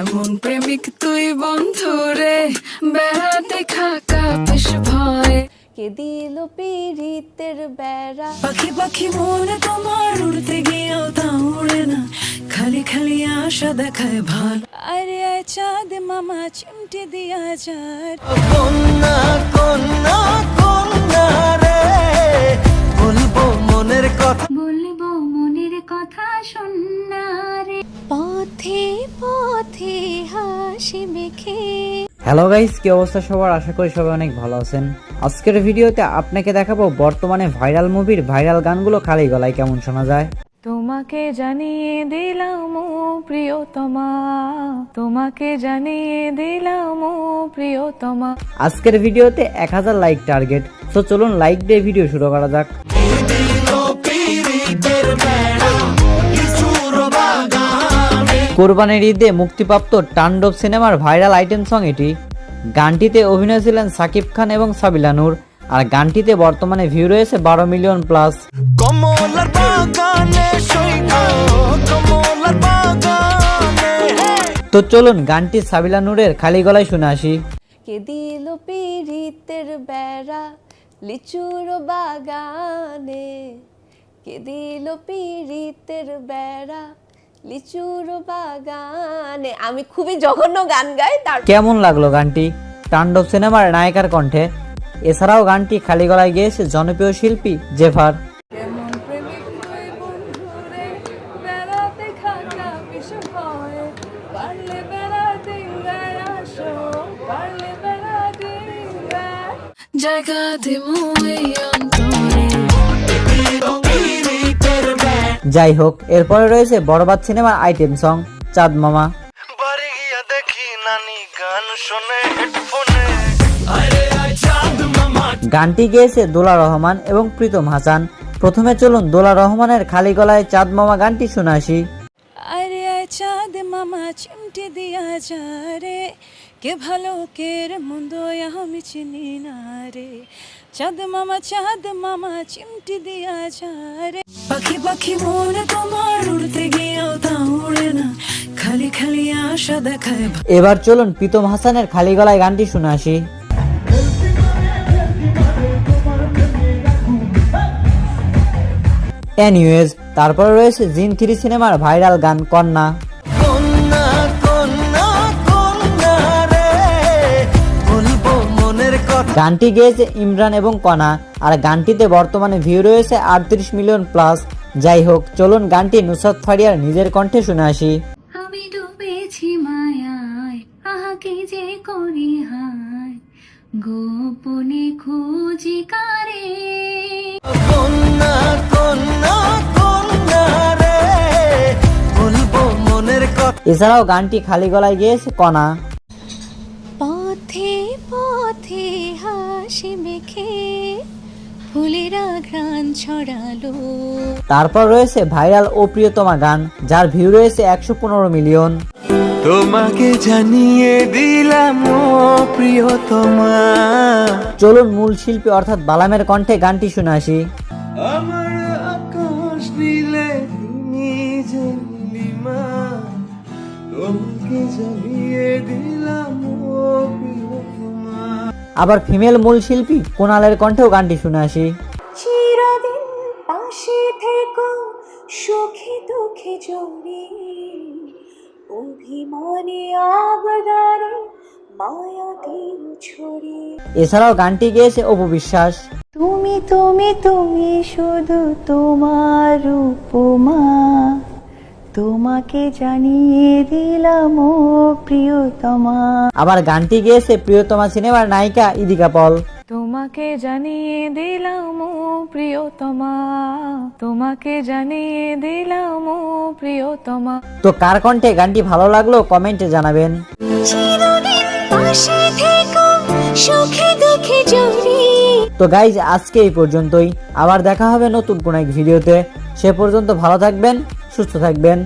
কেমন প্রেমিক তুই বন্ধু রে? বেড়াতে খাকা বেশ ভয়। কে দিল পীড়িতের বেড়া? পাখি পাখি মনে তোমার উড়তে গিয়েও তা উড়ে না। খালি খালি আশা দেখায় ভালো। আরে আয় চাঁদ মামা চিমটে দিয়া যার। কন্যা কন্যা কন্যা রে বলব মনের কথা। বলব মনের কথা শোনারে পথে পথে হাসি মেখে। হ্যালো গাইস কি অবস্থা সবার? আশা করি সবাই অনেক ভালো আছেন। আজকের ভিডিওতে আপনাকে দেখাবো বর্তমানে ভাইরাল মুভির ভাইরাল গানগুলো খালি গলায় কেমন শোনা যায়। তোমাকে জানিয়ে দিলাম ও প্রিয়তমা। তোমাকে জানিয়ে দিলাম ও প্রিয়তমা। আজকের ভিডিওতে এক হাজার লাইক টার্গেট তো চলুন লাইক দিয়ে ভিডিও শুরু করা যাক। কোরবানির ঈদে মুক্তিপ্রাপ্ত টান্ডব সিনেমার ভাইরাল আইটেম সং এটি। গানটিতে অভিনয় ছিলেন সাকিব খান এবং সাবিলা নূর। আর গানটিতে বর্তমানে ভিউ রয়েছে বারো মিলিয়ন প্লাস। তো চলুন গানটি সাবিলা নূরের খালি গলায় শুনে আসি। কে দিল পীড়িতের বেড়া লিচুর বাগানে? কে দিল পীড়িতের বেড়া লিচুর বাগানে। আমি খুবই জঘন্য গান গাই তার কেমন লাগল গানটি? তাণ্ডব সিনেমার নায়িকার কণ্ঠে। এছাড়াও গানটি খালি গলায় গিয়েছে জনপ্রিয় শিল্পী জেফার। কেমন প্রেমিক যাই হোক এরপরে রয়েছে বরবাদ সিনেমার আইটেম সং চাঁদ মামা। বাড়ি গিয়া দেখি নানি গান শোনে হেডফোনে। আরে আয় চাঁদ মামা গানটি গেয়েছে দোলা রহমান এবং প্রীতম হাসান। প্রথমে চলুন দোলা রহমানের খালি গলায় চাঁদ মামা গানটি শুনে আসি। আরে আয় চাঁদ মামা চিমটে দিয়া যা রে। কে ভালো কে মন্দ আমি চিনি না রে। চাঁদ মামা চাঁদ মামা চিমটে দিয়া যা রে পাখি পাখি মনে তোমার উড়তে গিয়েও তা উড়ে না। খালি খালি আশা দেখায় এবার চলুন প্রীতম হাসানের খালি গলায় গানটি শুনে আসি। এনিওয়েজ তারপরে রয়েছে জিন থ্রি সিনেমার ভাইরাল গান কন্যা। গানটি গেয়েছে ইমরান এবং কণা আর গানটিতে বর্তমানে ভিউ রয়েছে আটত্রিশ মিলিয়ন প্লাস যাই হোক চলুন গানটি নুসরাত ফারিয়ার নিজের কণ্ঠে শুনে আসি। আমি ডুবেছি মায়ায় আহাকে যে করি হায়? গোপনে খুঁজি কারে? কন্যা কন্যা কন্যা রে বলব মনের কথা। এছাড়াও গানটি খালি গলায় গিয়েছে কণা পথে হাসি মেখে ফুলেরা ঘ্রাণ ছড়ালো। তারপর রয়েছে ভাইরাল ও প্রিয়তমা গান যার ভিউ রয়েছে একশো পনেরো মিলিয়ন। তোমাকে জানিয়ে দিলাম প্রিয়তমা। চলুন মূল শিল্পী অর্থাৎ বালামের কণ্ঠে গানটি শুনে আসি। আমার আকাশ নীলে তুমি জানিয়ে দিলাম আবার ফিমেল মূল শিল্পী? কোনালের কণ্ঠেও গানটি শুনে আসি। চিরদিন পাশে থেকো সুখে দুঃখে জড়ি। অভিমানে আবদারে মায়া দিল ছড়ি। এছাড়াও গানটি গেয়েছে অপু বিশ্বাস। তুমি তুমি তুমি শুধু তোমার উপমা। তোমাকে জানিয়ে দিলাম ও প্রিয়তমা। আবার গানটি গেয়েছে প্রিয়তমা সিনেমার নায়িকা ইদিকা পল। তোমাকে জানিয়ে দিলাম ও প্রিয়তমা। তোমাকে জানিয়ে দিলাম ও প্রিয়তমা। তো কার কণ্ঠে গানটি ভালো লাগল কমেন্টে জানাবেন। চিরদিন পাশে থেকো সুখে দুঃখে জড়ি। তো গাইজ আজকে এই পর্যন্তই। আবার দেখা হবে নতুন কোন এক ভিডিওতে। সে পর্যন্ত ভালো থাকবেন। সুস্থ থাকবেন।